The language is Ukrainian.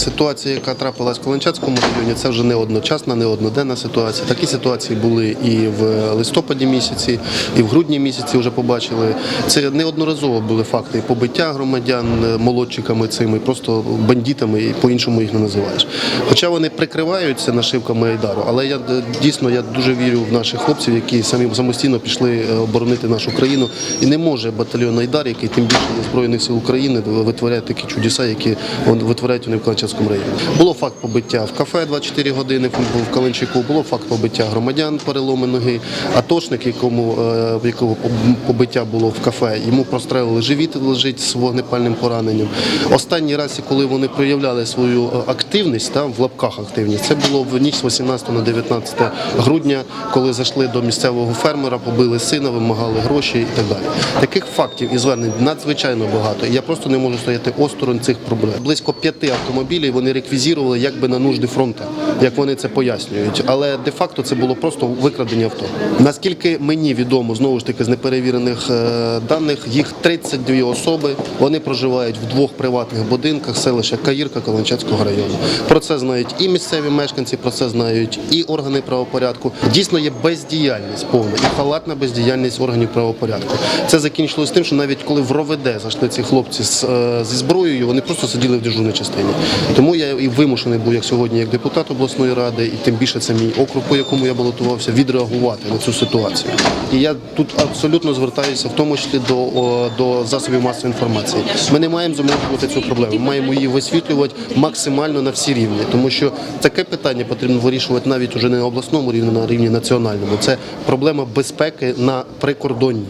Ситуація, яка трапилась в Каланчацькому районі, це вже не одночасна, не одноденна ситуація. Такі ситуації були і в листопаді місяці, і в грудні місяці вже побачили. Це неодноразово були факти побиття громадян молодчиками цими, просто бандитами, і по-іншому їх не називаєш. Хоча вони прикриваються нашивками Айдару, але я е, дійсно я дуже вірю в наших хлопців, які самі самостійно пішли е, оборонити нашу країну. І не може батальйон Айдар, який тим більше Збройних сил України, витворяє такі чудеса, які витворяють вони в Каланчевському районі. Було факт побиття в кафе 24 години в- Каланчику, було факт побиття громадян, переломи ноги. Атошник, якому е, якого побиття було в кафе, йому прострелили живіт, лежить з вогнепальним пораненням. Останній раз, коли вони проявляли свою е, активність, там в лапках активність, це було в ніч з 18 на 19 грудня, коли зайшли до місцевого фермера, побили сина, вимагали гроші і так далі. Таких фактів і звернень надзвичайно багато. Я просто не можу стояти осторонь цих проблем. Близько п'яти автомобілів вони реквізували якби на нужди фронту, як вони це пояснюють. Але де-факто це було просто викрадення авто. Наскільки мені відомо, знову ж таки, з неперевірених е, даних, їх 32 особи. Вони проживають в двох приватних будинках селища Каїрка Каланчацького району. Про це знають і місцеві мешканці, про це знають і органи правопорядку. Дійсно є бездіяльність повна і халатна бездіяльність органів правопорядку. Це закінчилось тим, що навіть коли в РОВД зайшли ці хлопці з, е, зі зброєю, вони просто сиділи в дежурній частині. Тому я і вимушений був як сьогодні, як депутат обласної ради, і тим більше це мій округ, по якому я балотувався, відреагувати на цю ситуацію. І я тут абсолютно звертаюся, в тому числі до, до засобів масової інформації. Ми не маємо замовчувати цю проблему. Ми маємо її висвітлювати максимально на всі рівні, тому що таке питання потрібно вирішувати навіть уже не на обласному рівні, а на рівні національному. Це проблема безпеки на прикордонні.